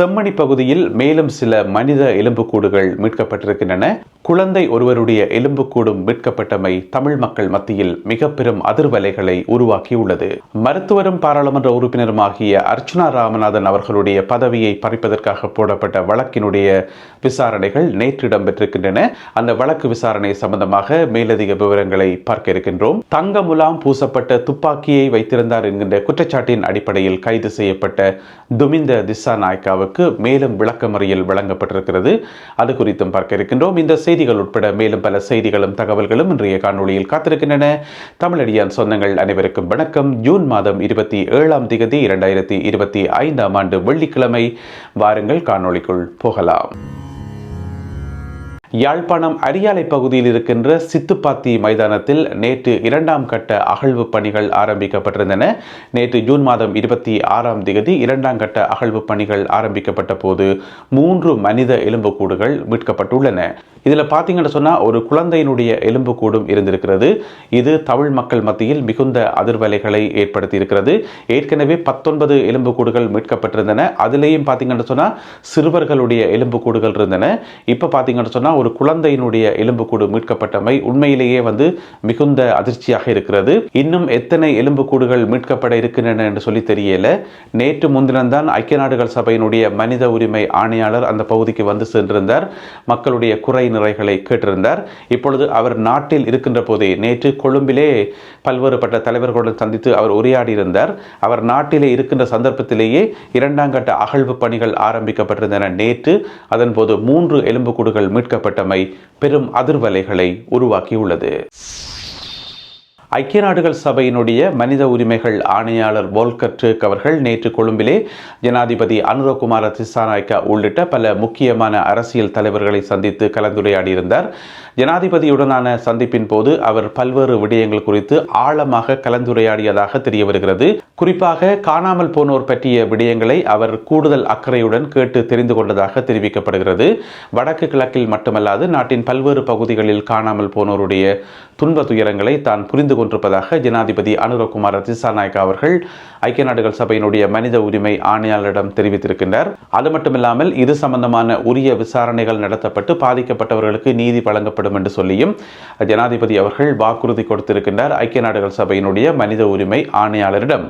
செம்மணி பகுதியில் மேலும் சில மனித எலும்புக்கூடுகள் மீட்கப்பட்டிருக்கின்றன. குழந்தை ஒருவருடைய எலும்புக்கூடும் மீட்கப்பட்டமை தமிழ் மக்கள் மத்தியில் மிக பெரும் அதிர்வலைகளை உருவாக்கியுள்ளது. மருத்துவரும் பாராளுமன்ற உறுப்பினருமாகிய அர்ச்சனா ராமநாதன் அவர்களுடைய பதவியை பறிப்பதற்காக போடப்பட்ட வழக்கினுடைய விசாரணைகள் நேற்று இடம்பெற்றிருக்கின்றன. அந்த வழக்கு விசாரணை சம்பந்தமாக மேலதிக விவரங்களை பார்க்க இருக்கின்றோம். தங்க முலாம் பூசப்பட்ட துப்பாக்கியை வைத்திருந்தார் என்கின்ற குற்றச்சாட்டின் அடிப்படையில் கைது செய்யப்பட்ட துமிந்த திசா நாயக்காவுக்கு மேலும் விளக்கமறியல் வழங்கப்பட்டிருக்கிறது. அது குறித்தும் பார்க்க இருக்கின்றோம். இந்த செய்திகள் உட்பட மேலும் பல செய்திகளும் தகவல்களும் இன்றைய காணொளியில் காத்திருக்கின்றன. தமிழடியான் சொந்தங்கள் அனைவருக்கும் வணக்கம். ஜூன் மாதம் இருபத்தி ஏழாம் திகதி இரண்டாயிரத்தி இருபத்தி ஐந்தாம் ஆண்டு வெள்ளிக்கிழமை. வாருங்கள் காணொளிக்குள் போகலாம். யாழ்ப்பாணம் அரியாலை பகுதியில் இருக்கின்ற சித்துப்பாத்தி மைதானத்தில் நேற்று இரண்டாம் கட்ட அகழ்வு பணிகள் ஆரம்பிக்கப்பட்டிருந்தன. நேற்று ஜூன் மாதம் இருபத்தி ஆறாம் தேதி இரண்டாம் கட்ட அகழ்வு பணிகள் ஆரம்பிக்கப்பட்ட போது மூன்று மனித எலும்புக்கூடுகள் மீட்கப்பட்டுள்ளன. இதில் பார்த்தீங்கன்னு சொன்னால் ஒரு குழந்தையினுடைய எலும்புக்கூடும் இருந்திருக்கிறது. இது தமிழ் மக்கள் மத்தியில் மிகுந்த அதிர்வலைகளை ஏற்படுத்தி இருக்கிறது ஏற்கனவே பத்தொன்பது எலும்புக்கூடுகள் மீட்கப்பட்டிருந்தன. அதுலேயும் பார்த்தீங்கன்னு சொன்னால் சிறுவர்களுடைய எலும்புக்கூடுகள் இருந்தன. இப்போ பார்த்தீங்கன்னு சொன்னால் ஒரு குழந்தையினுடைய எலும்புக்கூடு மீட்கப்பட்டமை உண்மையிலேயே வந்து மிகுந்த அதிர்ச்சியாக இருக்கிறது. இன்னும் எத்தனை எலும்புக்கூடுகள் மீட்கப்பட இருக்கின்றன என்று சொல்லி தெரியல. நேற்று முன்தினம்தான் ஐக்கிய நாடுகள் சபையினுடைய மனித உரிமை ஆணையாளர் அந்த பகுதிக்கு வந்து சென்றிருந்தார். மக்களுடைய குறை நிறைகளை கேட்டிருந்தார். இப்பொழுது அவர் நாட்டில் இருக்கின்ற போதே நேற்று கொழும்பிலே பல்வேறுபட்ட தலைவர்களுடன் சந்தித்து அவர் உரையாடியிருந்தார். அவர் நாட்டிலே இருக்கின்ற சந்தர்ப்பத்திலேயே இரண்டாம் கட்ட அகழ்வு பணிகள் ஆரம்பிக்கப்பட்டிருந்தன. நேற்று அதன்போது மூன்று எலும்புக்கூடுகள் மீட்கப்பட்டமை பெரும் அதிர்வலைகளை உருவாக்கியுள்ளது. ஐக்கிய நாடுகள் சபையினுடைய மனித உரிமைகள் ஆணையாளர் போல்கர் டேக் அவர்கள் நேற்று கொழும்பிலே ஜனாதிபதி அனுரகுமார திசாநாயக்கா உள்ளிட்ட பல முக்கியமான அரசியல் தலைவர்களை சந்தித்து கலந்துரையாடியிருந்தார். ஜனாதிபதியுடனான சந்திப்பின் போது அவர் பல்வேறு விடயங்கள் குறித்து ஆழமாக கலந்துரையாடியதாக தெரிய வருகிறது குறிப்பாக காணாமல் போனோர் பற்றிய விடயங்களை அவர் கூடுதல் அக்கறையுடன் கேட்டு தெரிந்து கொண்டதாக தெரிவிக்கப்படுகிறது. வடக்கு கிழக்கில் மட்டுமல்லாது நாட்டின் பல்வேறு பகுதிகளில் காணாமல் போனோருடைய துன்ப துயரங்களை தான் புரிந்து கொண்டிருப்பதாக ஜனாதிபதி அனுரகுமார் திசாநாயக்கா அவர்கள் ஐக்கிய நாடுகள் சபையினுடைய மனித உரிமை ஆணையாளரிடம் தெரிவித்திருக்கின்றார். அது மட்டுமில்லாமல் இது சம்பந்தமான உரிய விசாரணைகள் நடத்தப்பட்டு பாதிக்கப்பட்டவர்களுக்கு நீதி வழங்கப்படும் என்று சொல்லியும் ஜனாதிபதி அவர்கள் வாக்குறுதி கொடுத்திருக்கின்றார் ஐக்கிய நாடுகள் சபையினுடைய மனித உரிமை ஆணையாளரிடம்.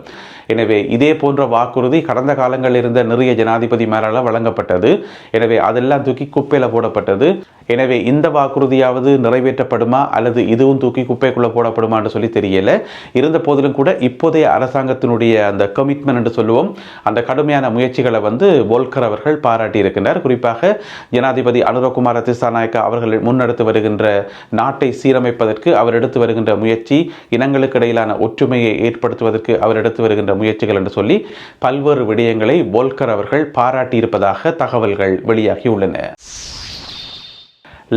எனவே இதே போன்ற வாக்குறுதி கடந்த காலங்களில் இருந்த நிறைய ஜனாதிபதி மேலால் வழங்கப்பட்டது. எனவே அதெல்லாம் தூக்கி குப்பையில் போடப்பட்டது. எனவே இந்த வாக்குறுதியாவது நிறைவேற்றப்படுமா அல்லது இதுவும் தூக்கி குப்பைக்குள்ள போடப்படுமா என்று சொல்லி தெரியல. இருந்த போதிலும் கூட இப்போதைய அரசாங்கத்தினுடைய அந்த கமிட்மெண்ட் என்று சொல்லுவோம் அந்த கடுமையான முயற்சிகளை வந்து போல்கர் அவர்கள் பாராட்டி இருக்கின்றார் குறிப்பாக ஜனாதிபதி அனுரகுமார திசாநாயக்கா அவர்கள் முன்னெடுத்து வருகின்ற நாட்டை சீரமைப்பதற்கு அவர் எடுத்து வருகின்ற முயற்சி இனங்களுக்கு இடையிலான ஒற்றுமையை ஏற்படுத்துவதற்கு அவர் எடுத்து வருகின்ற முயற்சிகள் என்று சொல்லி பல்வேறு விடயங்களை போல்கர் அவர்கள் பாராட்டியிருப்பதாக தகவல்கள் வெளியாகியுள்ளன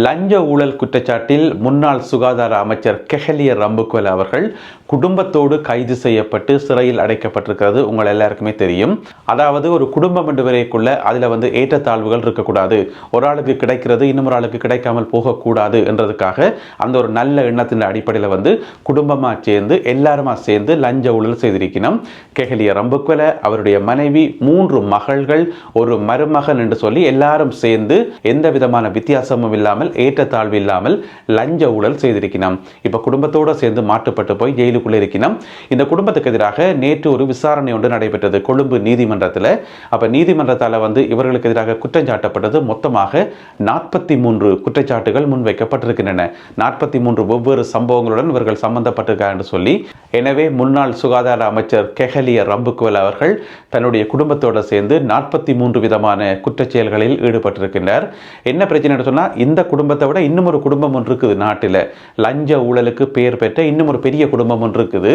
லஞ்ச ஊழல் குற்றச்சாட்டில் முன்னாள் சுகாதார அமைச்சர் கெஹலிய ரம்புக்வல் அவர்கள் குடும்பத்தோடு கைது செய்யப்பட்டு சிறையில் அடைக்கப்பட்டிருக்கிறது. உங்கள் எல்லாருக்குமே தெரியும். அதாவது ஒரு குடும்பம் என்று வரைக்குள்ள அதில் வந்து ஏற்றத்தாழ்வுகள் இருக்கக்கூடாது. ஒரு ஆளுக்கு கிடைக்கிறது இன்னொரு ஆளுக்கு கிடைக்காமல் போகக்கூடாது என்றதுக்காக அந்த ஒரு நல்ல எண்ணத்தின் அடிப்படையில் வந்து குடும்பமாக சேர்ந்து எல்லாருமா சேர்ந்து லஞ்ச ஊழல் செய்திருக்கணும். கெஹலிய ரம்புக்வல அவருடைய மனைவி மூன்று மகள்கள் ஒரு மருமகன் என்று சொல்லி எல்லாரும் சேர்ந்து எந்த விதமான வித்தியாசமும் இல்லாமல் ஏற்றத்தாழ்வு இல்லாமல் லஞ்ச ஊழல் செய்திருக்கணும் இப்போ குடும்பத்தோடு சேர்ந்து மாட்டுப்பட்டு போய் ஜெயிலுக்குள்ளே இருக்கணும் இந்த குடும்பத்துக்கு எதிராக நேற்று ஒரு விசாரணை ஒன்று நடைபெற்றது கொழும்பு நீதிமன்றத்தில். அப்போ நீதிமன்றத்தால் வந்து இவர்களுக்கு எதிராக குற்றம் சாட்டப்பட்டது மொத்தமாக நாற்பத்தி மூன்று குற்றச்சாட்டுகள் முன்வைக்கப்பட்டிருக்கின்றன. நாற்பத்தி மூன்று வெவ்வேறு சம்பவங்களுடன் இவர்கள் சம்பந்தப்பட்டிருக்காங்க என்று சொல்லி எனவே முன்னாள் சுகாதார அமைச்சர் கெஹலிய ரம்புக்குவல் அவர்கள் தன்னுடைய குடும்பத்தோடு சேர்ந்து நாற்பத்தி மூன்று விதமான குற்றச்செயல்களில் ஈடுபட்டிருக்கின்றார். என்ன பிரச்சனை சொன்னால் இந்த குடும்பத்தை விட இன்னும் ஒரு குடும்பம் ஒன்று இருக்குது நாட்டில். லஞ்ச ஊழலுக்கு பெயர் பெற்ற இன்னும் ஒரு பெரிய குடும்பம் ஒன்று இருக்குது.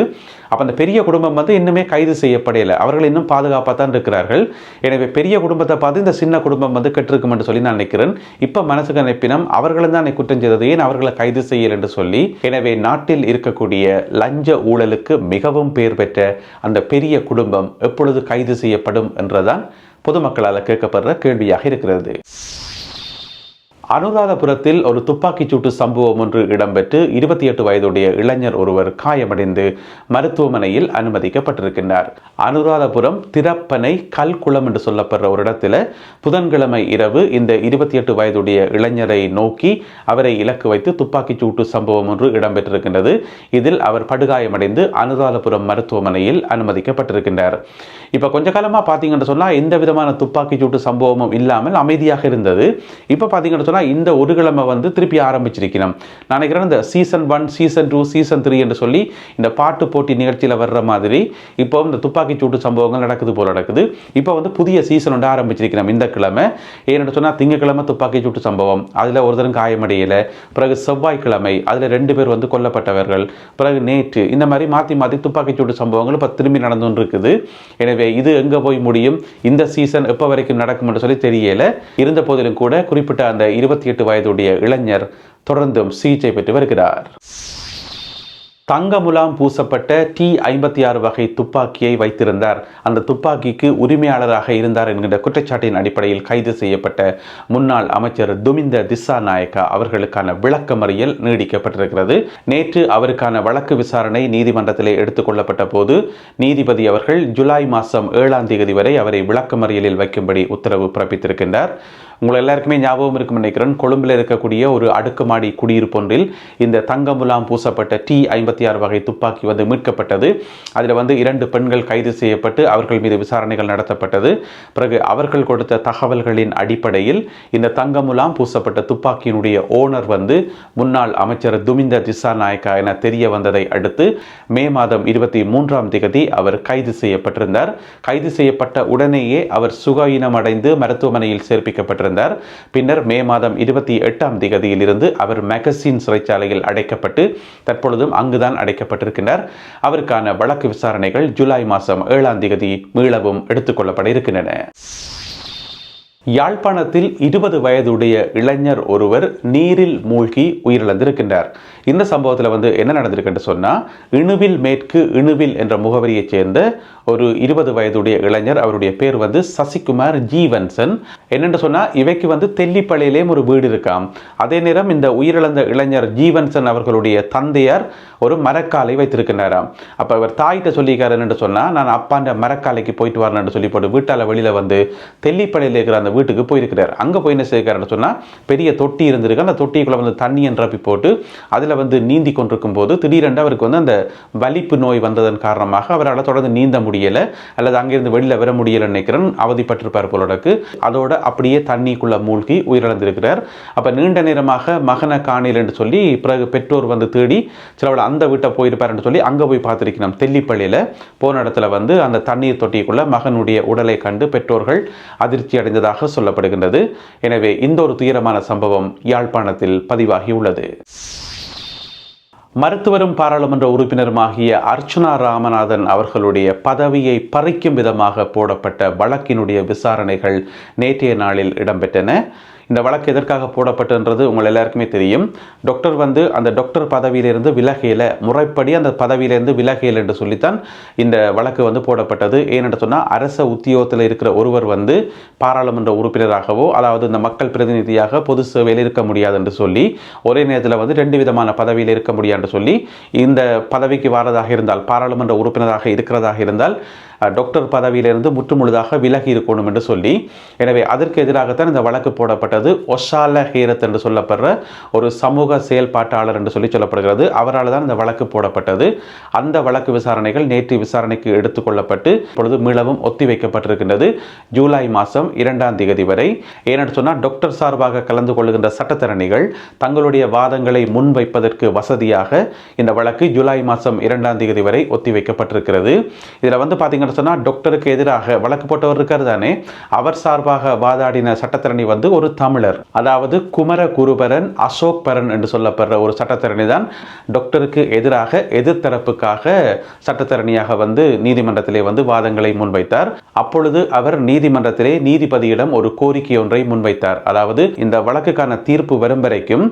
அப்போ அந்த பெரிய குடும்பம் வந்து இன்னுமே கைது செய்யப்படையலை அவர்கள் இன்னும் பாதுகாப்பாக தான் இருக்கிறார்கள். எனவே பெரிய குடும்பத்தை பார்த்து இந்த சின்ன குடும்பம் வந்து கெட்டிருக்கும் என்று சொல்லி நான் நினைக்கிறேன். இப்போ மனசுக்கு நினைப்பினம் அவர்களும் தான் குற்றம் செய்தது. ஏன் அவர்களை கைது செய்யல் என்று சொல்லி? எனவே நாட்டில் இருக்கக்கூடிய லஞ்ச ஊழல் பாடலுக்கு மிகவும் பெயர் பெற்ற அந்த பெரிய குடும்பம் எப்பொழுது கைது செய்யப்படும் என்றுதான் பொதுமக்களால் கேட்கப்படுற கேள்வியாக இருக்கிறது. அனுராதபுரத்தில் ஒரு துப்பாக்கிச்சூட்டு சம்பவம் ஒன்று இடம்பெற்று இருபத்தி எட்டு வயதுடைய இளைஞர் ஒருவர் காயமடைந்து மருத்துவமனையில் அனுமதிக்கப்பட்டிருக்கின்றார். அனுராதபுரம் திறப்பனை கல்குளம் என்று சொல்லப்படுற ஒரு இடத்துல புதன்கிழமை இரவு இந்த இருபத்தி எட்டு வயதுடைய இளைஞரை நோக்கி அவரை இலக்கு வைத்து துப்பாக்கிச்சூட்டு சம்பவம் ஒன்று இடம்பெற்றிருக்கின்றது. இதில் அவர் படுகாயமடைந்து அனுராதபுரம் மருத்துவமனையில் அனுமதிக்கப்பட்டிருக்கின்றார். இப்போ கொஞ்ச காலமாக பார்த்தீங்கன்னு சொன்னால் எந்த விதமான துப்பாக்கிச்சூட்டு சம்பவமும் இல்லாமல் அமைதியாக இருந்தது. இப்போ பார்த்தீங்கன்னு சொன்னால் இந்த ஒரு கிழமை வந்து திருப்பி ஆரம்பிச்சிருக்கணும். நான் நினைக்கிறேன் இந்த season one season two season three என்று சொல்லி இந்த பாட்டு போட்டி நிகழ்ச்சியில் வர்ற மாதிரி இப்போ இந்த துப்பாக்கி சூட்டு சம்பவங்கள் நடக்குது போல நடக்குது. இப்போ வந்து புதிய சீசன் ஒன்று ஆரம்பிச்சிருக்கிறோம் இந்த கிழமை. ஏன்னு சொன்னால் திங்கக்கிழமை துப்பாக்கி சூட்டு சம்பவம். அதில் ஒருத்தரும் காயமடையலை. பிறகு செவ்வாய்க்கிழமை அதில் ரெண்டு பேர் வந்து கொல்லப்பட்டவர்கள். பிறகு நேற்று இந்த மாதிரி மாற்றி மாற்றி துப்பாக்கிச் சூட்டு சம்பவங்கள் இப்போ திரும்பி நடந்துருக்குது இருக்குது எனவே இது எங்கே போய் முடியும்? இந்த சீசன் எப்போ வரைக்கும் நடக்கும் என்று சொல்லி தெரியல. இருந்த போதிலும் கூட குறிப்பிட்ட அந்த இரு இருபத்தி எட்டு வயதுடைய இளைஞர் தொடர்ந்தும் சிகிச்சை பெற்று வருகிறார். தங்க முலாம் பூசப்பட்ட டி ஐம்பத்தி ஆறு வகை துப்பாக்கியை வைத்திருந்தார். அந்த துப்பாக்கிக்கு உரிமையாளராக இருந்தார் என்கின்ற குற்றச்சாட்டின் அடிப்படையில் கைது செய்யப்பட்ட முன்னாள் அமைச்சர் துமிந்த திசா நாயக்கா அவர்களுக்கான விளக்கமறியல் நீடிக்கப்பட்டிருக்கிறது. நேற்று அவருக்கான வழக்கு விசாரணை நீதிமன்றத்திலே எடுத்துக்கொள்ளப்பட்ட போது நீதிபதி அவர்கள் ஜூலை மாதம் ஏழாம் தேதி வரை அவரை விளக்கமறியலில் வைக்கும்படி உத்தரவு பிறப்பித்திருக்கின்றார். உங்களை எல்லாருக்குமே ஞாபகம் இருக்கும் நினைக்கிறேன். கொழும்பில் இருக்கக்கூடிய ஒரு அடுக்குமாடி குடியிருப்பு ஒன்றில் இந்த தங்க முலாம் பூசப்பட்ட டி ஐம்பத்தி ஆறு வகை துப்பாக்கி வந்து மீட்கப்பட்டது. அதில் வந்து இரண்டு பெண்கள் கைது செய்யப்பட்டு அவர்கள் மீது விசாரணைகள் நடத்தப்பட்டது. பிறகு அவர்கள் கொடுத்த தகவல்களின் அடிப்படையில் இந்த தங்க முலாம் பூசப்பட்ட துப்பாக்கியினுடைய ஓனர் வந்து முன்னாள் அமைச்சர் துமிந்த திசா நாயக்கா என தெரிய வந்ததை அடுத்து மே மாதம் இருபத்தி மூன்றாம் திகதி அவர் கைது செய்யப்பட்டிருந்தார். கைது செய்யப்பட்ட உடனேயே அவர் சுகாயினம் அடைந்து மருத்துவமனையில் சேர்ப்பிக்கப்பட்டிருந்தார். இருந்தார் பின்னர் மே மாதம் இருபத்தி எட்டாம் திகதியில் இருந்து அவர் மெகசின் சிறைச்சாலையில் அடைக்கப்பட்டு தற்பொழுதும் அங்குதான் அடைக்கப்பட்டிருக்கிறார் அவருக்கான வழக்கு விசாரணைகள் ஜூலை மாதம் ஏழாம் திகதி மீளவும் எடுத்துக்கொள்ளப்பட இருக்கின்றன. யாழ்ப்பாணத்தில் இருபது வயதுடைய இளைஞர் ஒருவர் நீரில் மூழ்கி உயிரிழந்திருக்கின்றார். இந்த சம்பவத்தில் வந்து என்ன நடந்திருக்குன்னு சொன்னால் இணுவில் மேற்கு இணுவில் என்ற முகவரியைச் சேர்ந்த ஒரு இருபது வயதுடைய இளைஞர் அவருடைய பேர் வந்து சசிகுமார் ஜீவன்சன். என்னென்று சொன்னால் இவைக்கு வந்து தெல்லிப்பள்ளியிலேயும் ஒரு வீடு இருக்காம். அதே நேரம் இந்த உயிரிழந்த இளைஞர் ஜீவன்சன் அவர்களுடைய தந்தையார் ஒரு மரக்காலை வைத்திருக்கிறாராம். அப்போ அவர் தாயிட்ட சொல்லியிருக்காரு என்று சொன்னால் நான் அப்பாண்ட மரக்காலைக்கு போயிட்டு வரேன்னு சொல்லி போட்டு வீட்டால் வெளியில் வந்து தெல்லிப்பள்ளியில் இருக்கிற அந்த வீட்டுக்கு போயிருக்கிறார். அங்கே போய் என்ன செய்யறாருன்னு சொன்னால் பெரிய தொட்டி இருந்திருக்கு. அந்த தொட்டிக்குள்ளே வந்து தண்ணி நிரப்பி போட்டு அதில் வந்து நீந்தி கொண்டிருக்கும் போது திடீரென்று அவருக்கு வந்து அந்த வலிப்பு நோய் வந்ததன் காரணமாக அவரால் தொடர்ந்து நீந்த முடியலை அல்லது அங்கிருந்து வெளியில் வர முடியலை நினைக்கிறேன். அவதிப்பட்டிருப்பார் போலடக்கு அதோட அப்படியே தண்ணிக்குள்ளே மூழ்கி உயிரிழந்திருக்கிறார். அப்போ நீண்ட நேரமாக மகனை காணில் என்று சொல்லி பிறகு பெற்றோர் வந்து தேடி சிலவள அந்த வீட்டை போயிருப்பாருன்னு சொல்லி அங்கே போய் பார்த்துருக்கணும் தெல்லிப்பள்ளியில் போன இடத்துல வந்து அந்த தண்ணீர் தொட்டிக்குள்ளே மகனுடைய உடலை கண்டு பெற்றோர்கள் அதிர்ச்சி அடைந்ததாக சொல்லப்படுகின்றது. எனவே இந்த ஒரு துயரமான சம்பவம் யாழ்ப்பாணத்தில் பதிவாகியுள்ளது மருத்துவரும் பாராளுமன்ற உறுப்பினருமாகிய அர்ச்சனா ராமநாதன் அவர்களுடைய பதவியை பறிக்கும் விதமாக போடப்பட்ட வழக்கினுடைய விசாரணைகள் நேற்றைய நாளில் இடம்பெற்றன. இந்த வழக்கு எதற்காக போடப்பட்டுன்றது உங்கள் எல்லாருக்குமே தெரியும். டாக்டர் வந்து அந்த டாக்டர் பதவியிலிருந்து விலகையில் முறைப்படி அந்த பதவியிலிருந்து விலகையில் என்று சொல்லித்தான் இந்த வழக்கு வந்து போடப்பட்டது. ஏனென்று சொன்னால் அரச உத்தியோகத்தில் இருக்கிற ஒருவர் வந்து பாராளுமன்ற உறுப்பினராகவோ அதாவது இந்த மக்கள் பிரதிநிதியாக பொது சேவையில் இருக்க முடியாது என்று சொல்லி ஒரே நேரத்தில் வந்து ரெண்டு விதமான பதவியில் இருக்க முடியாது சொல்லி இந்த பதவிக்கு வரதாக இருந்தால் பாராளுமன்ற உறுப்பினராக இருக்கிறதாக இருந்தால் டாக்டர் பதவியிலிருந்து முற்றுமுழுதாக விலகி இருக்கணும் என்று சொல்லி எனவே அதற்கு எதிராகத்தான் இந்த வழக்கு போடப்பட்டது. ஒஷால ஹேரத் என்று சொல்லப்படுற ஒரு சமூக செயல்பாட்டாளர் என்று சொல்லி சொல்லப்படுகிறது. அவரால் தான் இந்த வழக்கு போடப்பட்டது. அந்த வழக்கு விசாரணைகள் நேற்று விசாரணைக்கு எடுத்துக்கொள்ளப்பட்டு இப்பொழுது மீளவும் ஒத்திவைக்கப்பட்டிருக்கின்றது ஜூலை மாதம் இரண்டாம் தேதி வரை. ஏனென்று சொன்னால் டாக்டர் சார்பாக கலந்து கொள்கின்ற சட்டத்தரணிகள் தங்களுடைய வாதங்களை முன்வைப்பதற்கு வசதியாக இந்த வழக்கு ஜூலை மாதம் இரண்டாம் தேதி வரை ஒத்திவைக்கப்பட்டிருக்கிறது இதில் வந்து பார்த்தீங்கன்னா சொன்னால் டாக்டருக்கு எதிராக வழக்கு போட்டவர் இருக்கார் தானே அவர் சார்பாக வாதாடின சட்டத்தரணி வந்து ஒரு தமிழர். அதாவது குமர குருபரன் அசோக் பரன் என்று சொல்லப்படுற ஒரு சட்டத்தரணி தான் டாக்டருக்கு எதிராக எதிர்த்தரப்புக்காக சட்டத்தரணியாக வந்து நீதிமன்றத்திலே வந்து வாதங்களை முன்வைத்தார். அப்பொழுது அவர் நீதிமன்றத்திலே நீதிபதியிடம் ஒரு கோரிக்கை ஒன்றை முன்வைத்தார். அதாவது இந்த வழக்குக்கான தீர்ப்பு வரும் வரைக்கும்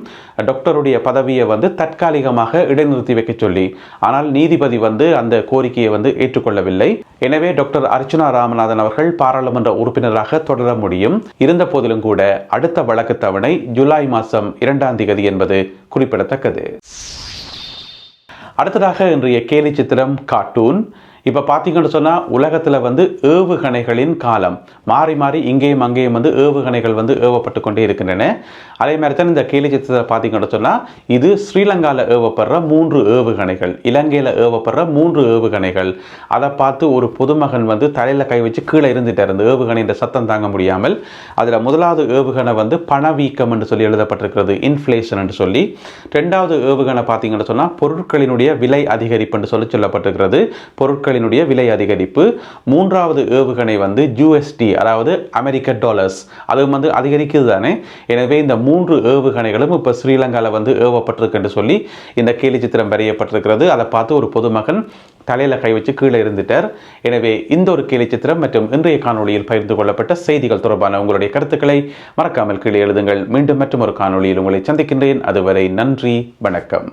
டாக்டருடைய பதவியை வந்து தற்காலிகமாக இடைநிறுத்தி வைக்க சொல்லி ஆனால் நீதிபதி வந்து அந்த கோரிக்கையை வந்து ஏற்றுக்கொள்ளவில்லை. எனவே டாக்டர் அர்ச்சுனா ராமநாதன் அவர்கள் பாராளுமன்ற உறுப்பினராக தொடர முடியும். இருந்த போதிலும் கூட அடுத்த வழக்கு தவணை ஜூலை மாதம் இரண்டாம் தேதி என்பது குறிப்பிடத்தக்கது. அடுத்ததாக இன்றைய கேலி சித்திரம் கார்ட்டூன். இப்போ பார்த்தீங்கன்னு சொன்னால் உலகத்தில் வந்து ஏவுகணைகளின் காலம். மாறி மாறி இங்கேயும் அங்கேயும் வந்து ஏவுகணைகள் வந்து ஏவப்பட்டு கொண்டே இருக்கின்றன. அதே மாதிரி தான் இந்த கேலி சித்திரத்தில் பார்த்தீங்கன்னு சொன்னால் இது ஸ்ரீலங்காவில் ஏவப்படுற மூன்று ஏவுகணைகள் இலங்கையில் ஏவப்படுற மூன்று ஏவுகணைகள். அதை பார்த்து ஒரு பொதுமகன் வந்து தலையில் கை வச்சு கீழே இருந்துட்டார். இந்த ஏவுகணைன்ற சத்தம் தாங்க முடியாமல் அதில் முதலாவது ஏவுகணை வந்து பணவீக்கம் என்று சொல்லி எழுதப்பட்டிருக்கிறது இன்ஃப்ளேஷன் என்று சொல்லி. ரெண்டாவது ஏவுகணை பார்த்தீங்கன்னு சொன்னால் பொருட்களினுடைய விலை அதிகரிப்பு என்று சொல்லி சொல்லப்பட்டிருக்கிறது. பொருட்களினுடைய விலை அதிகரிப்பு. மூன்றாவது ஏவுகணை வந்து ஜூஎஸ்டி அதாவது அமெரிக்க டாலர்ஸ் அது வந்து அதிகரிக்குது தானே எனவே இந்த மூன்று ஏவுகணைகளும் இப்போ ஸ்ரீலங்காவில் வந்து ஏவப்பட்டிருக்கு என்று சொல்லி இந்த கேலி சித்திரம் வரையப்பட்டிருக்கிறது. அதை பார்த்து ஒரு பொதுமகன் தலையில் கை வச்சு கீழே இருந்துட்டார். எனவே இந்த ஒரு கேலி சித்திரம் மற்றும் இன்றைய காணொளியில் பகிர்ந்து கொள்ளப்பட்ட செய்திகள் தொடர்பான உங்களுடைய கருத்துக்களை மறக்காமல் கீழே எழுதுங்கள். மீண்டும் மற்றும் ஒரு காணொளியில் உங்களை சந்திக்கின்றேன். அதுவரை நன்றி வணக்கம்.